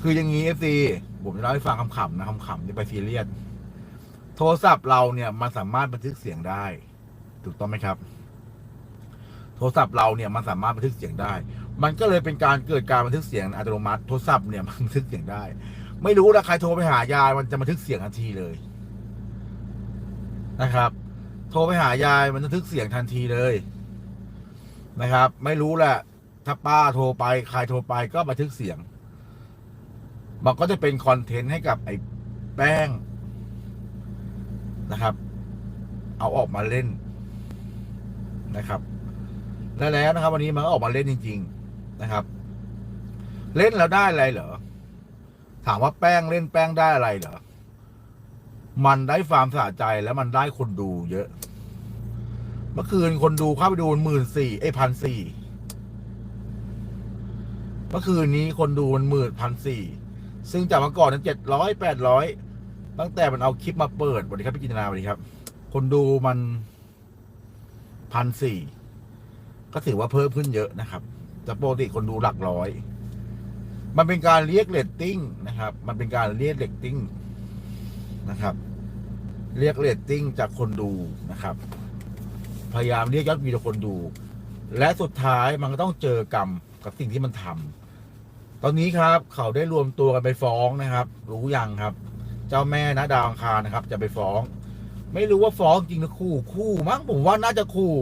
คืออย่างนี้เอฟซีผมจะเล่าให้ฟังคำๆนะคำๆที่ไปซีเรียสโทรศัพท์เราเนี่ยมันสามารถบันทึกเสียงได้ ถูกต้องไหมครับ โทรศัพท์เราเนี่ยมันสามารถบันทึกเสียงได้ มันก็เลยเป็นการเกิดการบันทึกเสียงอัตโนมัติ โทรศัพท์เนี่ยมันบันทึกเสียงได้ ไม่รู้นะใครโทรไปหายายมันจะบันทึกเสียงทันทีเลยนะครับ โทรไปหายายมันบันทึกเสียงทันทีเลยนะครับ ไม่รู้แหละ ถ้าป้าโทรไปใครโทรไปก็บันทึกเสียง มันก็จะเป็นคอนเทนต์ให้กับไอ้แป้งนะครับ เอาออกมาเล่นนะครับและแล้วนะครับ วันนี้มันก็ออกมาเล่นจริง ๆนะครับ เล่นแล้วได้อะไรเหรอ ถามว่าแป้งเล่นแป้งได้อะไรเหรอ มันได้ความสะใจแล้วมันได้คนดูเยอะ เมื่อคืนคนดูเข้าไปดูหมื่นสี่ไอ้พันสี่ เมื่อคืนนี้คนดูมันหมื่นพันสี่ซึ่งจากเมื่อก่อนนั้นเจ็ดร้อยแปดร้อยตั้งแต่มันเอาคลิปมาเปิดสวัสดีครับพี่จินนาสวัสดีครับ คนดูมันพันสี่ก็ถือว่าเพิ่มขึ้นเยอะนะครับจากปกติคนดูหลักร้อย มันเป็นการเรียกเรตติ้งนะครับ มันเป็นการเรียกเรตติ้งนะครับ เรียกเรตติ้งจากคนดูนะครับ พยายามเรียกยอดวิวจากคนดู และสุดท้ายมันก็ต้องเจอกรรมกับสิ่งที่มันทำ ตอนนี้ครับเขาได้รวมตัวกันไปฟ้องนะครับ รู้ยังครับ เจ้าแม่นะดาวอังคารนะครับ จะไปฟ้อง ไม่รู้ว่าฟ้องจริงหรือคู่คู่มั้งผมว่าน่าจะคู่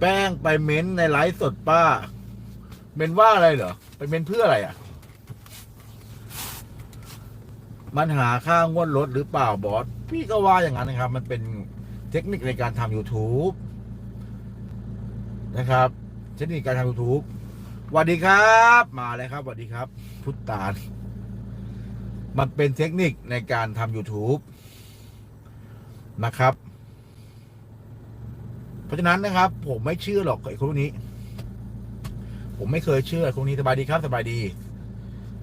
แป้งไปเม้นในไลฟ์สดป้า เม้นว่าอะไรเหรอ ไปเม้นเพื่ออะไรอะ มันหาค่างวดรถหรือเปล่าบอส พี่ก็ว่าอย่างนั้นนะครับ มันเป็นเทคนิคในการทำ YouTube นะครับ เทคนิคการทำ YouTube สวัสดีครับ มาเลยครับสวัสดีครับ พุทธานมันเป็นเทคนิคในการทำ YouTube นะครับ เพราะฉะนั้นนะครับ ผมไม่เชื่อหรอกไอ้คนพวกนี้ ผมไม่เคยเชื่อคนนี้สบายดีครับสบายดี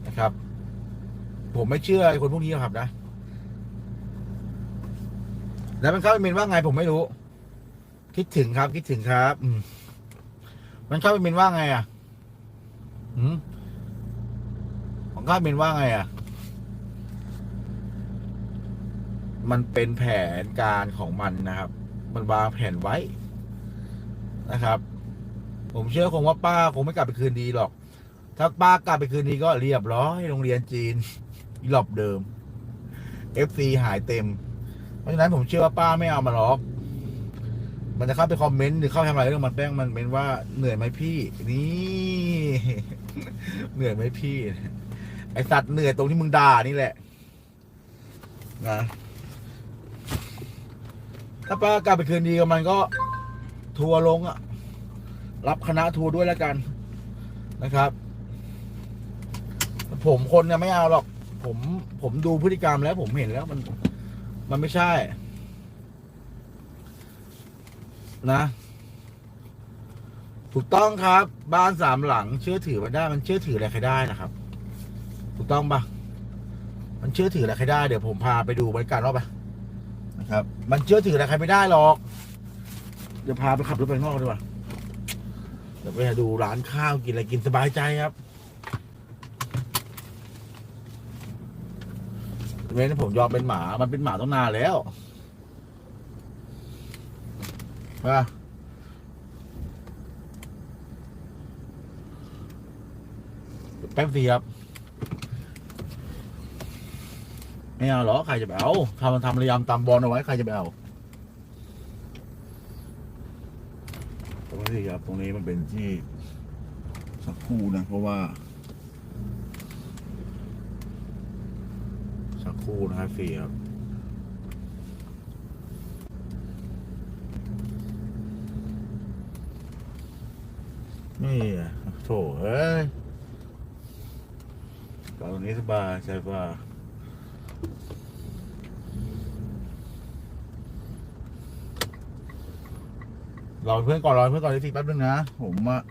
นะครับ ผมไม่เชื่อไอ้คนพวกนี้หรอกครับนะ แล้วมันเข้าไปเมนว่าไงผมไม่รู้ คิดถึงครับ คิดถึงครับ อืม มันข้าไปเมนว่าไงอะอืมของข้าไปเมนว่าไงอะ มันเป็นแผนการของมันนะครับ มันวางแผนไว้นะครับ ผมเชื่อคงว่าป้าคงไม่กลับไปคืนดีหรอก ถ้าป้ากลับไปคืนดีก็เรียบร้อยโรงเรียนจีนหลอบเดิม FC หายเต็ม เพราะฉะนั้นผมเชื่อว่าป้าไม่เอามาล็อก มันจะเข้าไปคอมเมนต์หรือเข้าทำอะไรเรื่องมันแป้งมันเป็นว่าเหนื่อยไหมพี่ นี่ เหนื่อยไหมพี่ ไอสัตว์เหนื่อยตรงที่มึงด่านี่แหละนะถ้าป้ากลับไปคืนดีกับมันก็ทัวร์ลงอะรับคณะทัวร์ด้วยแล้วกันนะครับ ผมคนเนี่ยไม่เอาหรอก ผมผมดูพฤติกรรมแล้วผมเห็นแล้วมัน มันไม่ใช่ นะ ถูกต้องครับ บ้านสามหลัง เชื่อถือมันได้ มันเชื่อถืออะไรใครได้นะครับ ถูกต้องปะมันเชื่อถืออะไรใครได้เดี๋ยวผมพาไปดูบริการรอบไปนะครับ มันเชื่อถืออะไรใครไม่ได้หรอก เดี๋ยวพาไปขับรถไปนอกดีกว่าเดี๋ยวไปดูร้านข้าวกินอะไรกินสบายใจครับเว้นผมยอมเป็นหมา มันเป็นหมาต้องนานแล้ว มาแป๊บสิครับไม่เอาหรอ ใครจะไปเอาทำทำระยำตำบอลเอาไว้ ใครจะไปเอาตรงนี้ครับ ตรงนี้มันเป็นที่สักคู่นะ เพราะว่า สักคู่นะครับฟรีครับ นี่อะโถเอ้ยตอนนี้สบายใช่ป่ะรอเพื่อนก่อนรอเพื่อนก่อนทีแป๊บนึงนะ ผมอะ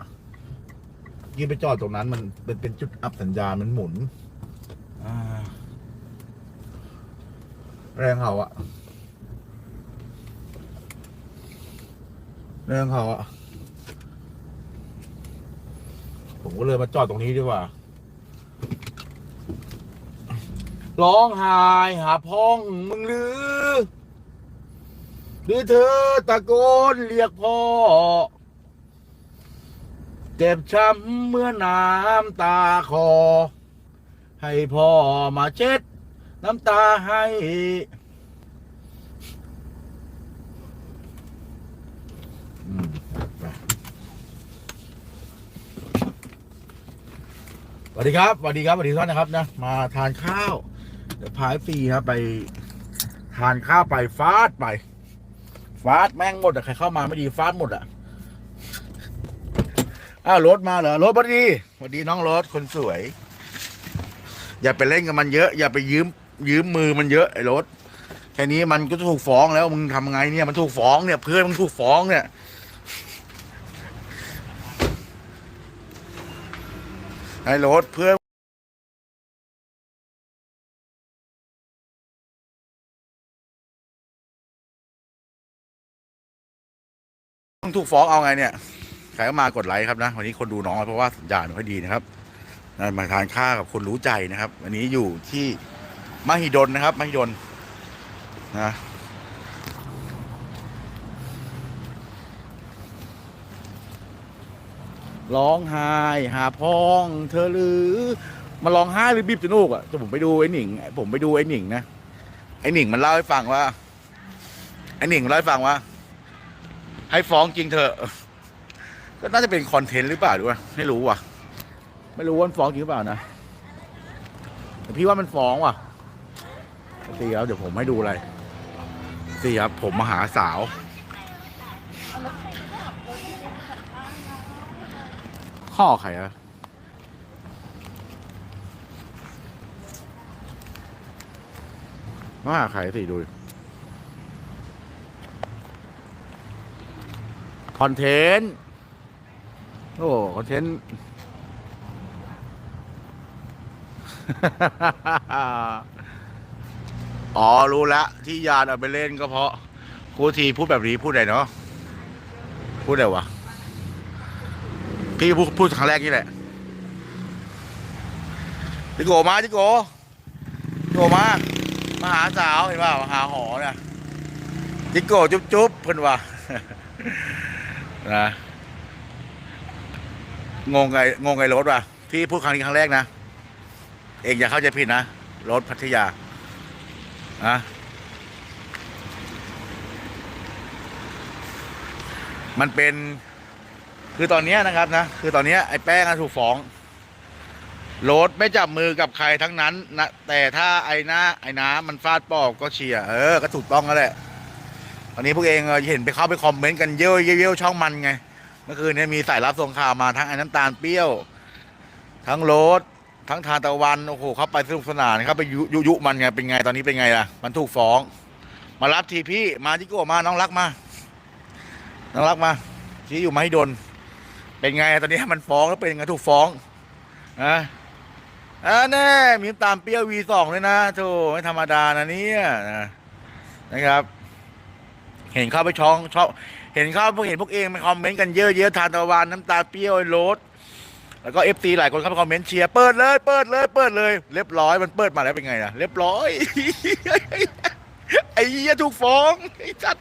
ยืนไปจอดตรงนั้นมันเป็นเป็นจุดอับสัญญาณมันหมุนแรงเขาอะแรงเขาอะ ผมก็เลยมาจอดตรงนี้ดีกว่า ร้องไห้หาพ้องมึงหรือ หรือเธอตะโกนเรียกพ่อ เจ็บช้ำเมื่อน้ำตาคอ ให้พ่อมาเช็ด น้ำตาให้ อืมไป สวัสดีครับสวัสดีครับสวัสดีทุกท่านนะครับนะมาทานข้าวเดี๋ยวพายฟรีครับไป ทานข้าวไปฟาดไป ฟาดแม่งหมดอะใครเข้ามาไม่ดีฟาดหมดอะอ้าวรถมาเหรอรถพอดีสวัสดีน้องรถคนสวย อย่าไปเล่นกับมันเยอะ อย่าไปยืมยืมมือมันเยอะไอ้รถแค่นี้มันก็ถูกฟ้องแล้วมึงทำไงเนี่ยมันถูกฟ้องเนี่ย เพื่อนมึงถูกฟ้องเนี่ย ไอ้รถเพื่อนมึงถูกฟ้องเอาไงเนี่ย ใครก็มากดไลค์ครับนะ วันนี้คนดูน้อยเพราะว่าสัญญาณไม่ค่อยดีนะครับนั่นมาทานข้าวกับคนรู้ใจนะครับ วันนี้อยู่ที่มหิดลนะครับมหิดลนะ ร้องไห้หาพ้อง เธอหรือมาร้องไห้หรือบีบจนูกอะแต่ผมไปดูไอ้หนิงผมไปดูไอ้หนิงนะไอ้หนิงมันเล่าให้ฟังว่าไอ้หนิงมันเล่าให้ฟังว่า ให้ฟ้องจริงเถอะก็น่าจะเป็นคอนเทนต์หรือเปล่าดูว่าไม่รู้ว่ะ ไม่รู้ว่ามันฟ้องจริงหรือเปล่านะแต่พี่ว่ามันฟ้องว่ะสิครับเดี๋ยวผมให้ดูอะไรสิครับผมมาหาสาว ข้อใครอะมาหาใครสิดูคอนเทนต์ โอ้คอนเทนต์ อ๋อ รู้ละ ที่ยานเอาไปเล่นก็เพราะครูทีพูดแบบนี้พูดไหนเนาะพูดอะไรวะ พี่พูดพูดครั้งแรกนี่แหละจิโกมาจิโกจิโกมา มาหาสาวเห็นป่ามาหาหอเนี่ยจิโกจุ๊บจุ๊บเพิ่นว่านะงงไงงงไงรถว่ะพี่พูดครั้งนี้ครั้งแรกนะ เองอย่าเข้าใจผิดนะรถพัทยานะมันเป็น คือตอนนี้นะครับนะคือตอนนี้ไอ้แป้งอะถูกฟ้องโรถไม่จับมือกับใครทั้งนั้นนะแต่ถ้าไอ้น้าไอ้น้ำมันฟาดปอบก็เชียร์เออก็ถูกต้องแล้วแหละตอนนี้พวกเองเห็นไปเข้าไปคอมเมนต์กันเยอะเยอะๆช่องมันไงเมื่อคืนเนี้มีสายรับส่งข่าวมาทั้งไอ้น้ำตาลเปรี้ยว ทั้งโรสทั้งทานตะวันโอ้โหเข้าไปสนุกสนานเข้าไปยุยุยุมันไงเป็นไงตอนนี้เป็นไงล่ะ มันถูกฟ้อง มารับทีพี่มาที่ก้มาน้องรักมา น้องรักมาชี้อยู่มาให้โดน เป็นไงตอนนี้มันฟ้องแล้วเป็นไงถูกฟ้องนะอ่าแน่มีตาลเปรี้ยววีสองเลยนะโธ่ไม่ธรรมดานะเนี่ยนะครับ เห็นเข้าไปช่องชอบเห็นเข้าพวกเห็นพวกเองมาคอมเมนต์กันเยอะๆทานตะวันน้ำตาเปรี้ยวไอ้โรสแล้วก็เอฟซีหลายคนเข้าไปคอมเมนต์เชียร์เปิดเลย เปิดเลยเปิดเลยเรียบร้อยมันเปิดมาแล้วเป็นไงล่ะเรียบร้อยไอ้เหี้ยถูกฟ้องไอ้ชัด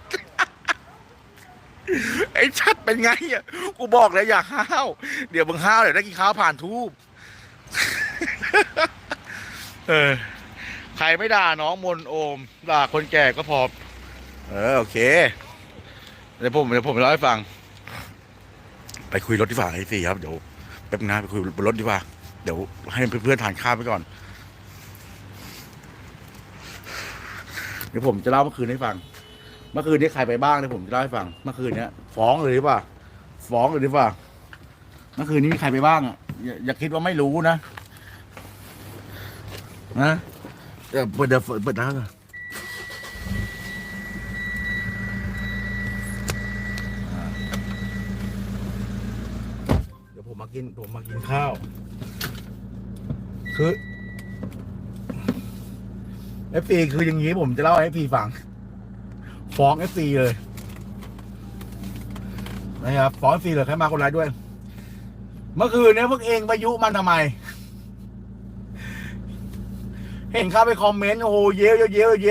ไอ้ชัดเป็นไงอะกูบอกแล้วอย่าห้าวเดี๋ยวมึงห้าวเดี๋ยวได้กินข้าวผ่านทูบเออใครไม่ด่าน้องมนโอมด่าคนแก่ก็พอ เออโอเคเดี๋ยวผมเดี๋ยวผมเล่าให้ฟัง ไปคุยรถที่ฝั่งไอ้สี่ครับเดี๋ยวแป๊บนึงนะไปคุยบนรถดีกว่า เดี๋ยวให้เพื่อนๆทานข้าวไปก่อน เดี๋ยวผมจะเล่าเมื่อคืนให้ฟัง เมื่อคืนนี้ใครไปบ้างเดี๋ยผมจะเล่าให้ฟัง เมื่อคืนเนี้ยฟ้องเลยหรือเปล่าฟ้องเลยหรือเปล่าเมื่อคืนนี้มีใครไปบ้างอะอย่าอย่าคิดว่าไม่รู้นะนะเดี๋ยเปิดเดี๋ยวเปิดน้ำก่อนเดี๋ยวผมมากินผมมากินข้าว คือเอฟซีคืออย่างนี้ผมจะเล่าให้เอฟซีฟัง ฟ้องเอฟซีเลย นะครับฟ้องเอฟซีเลยใครมาคนร้ายด้วย เมื่อคืนเนี้ยพวกเองไปยุมันทำไม เห็นเข้าไปคอมเมนต์โอ้โหเยวเยวเยวเย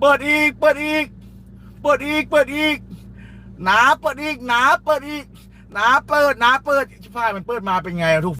เปิดอีก เปิดอีก เปิดอีก เปิดอีกหนาเปิดอีกหนาเปิดอีกหนาเปิดหนาเปิดชิบหายมันเปิดมาเป็นไงอะทุก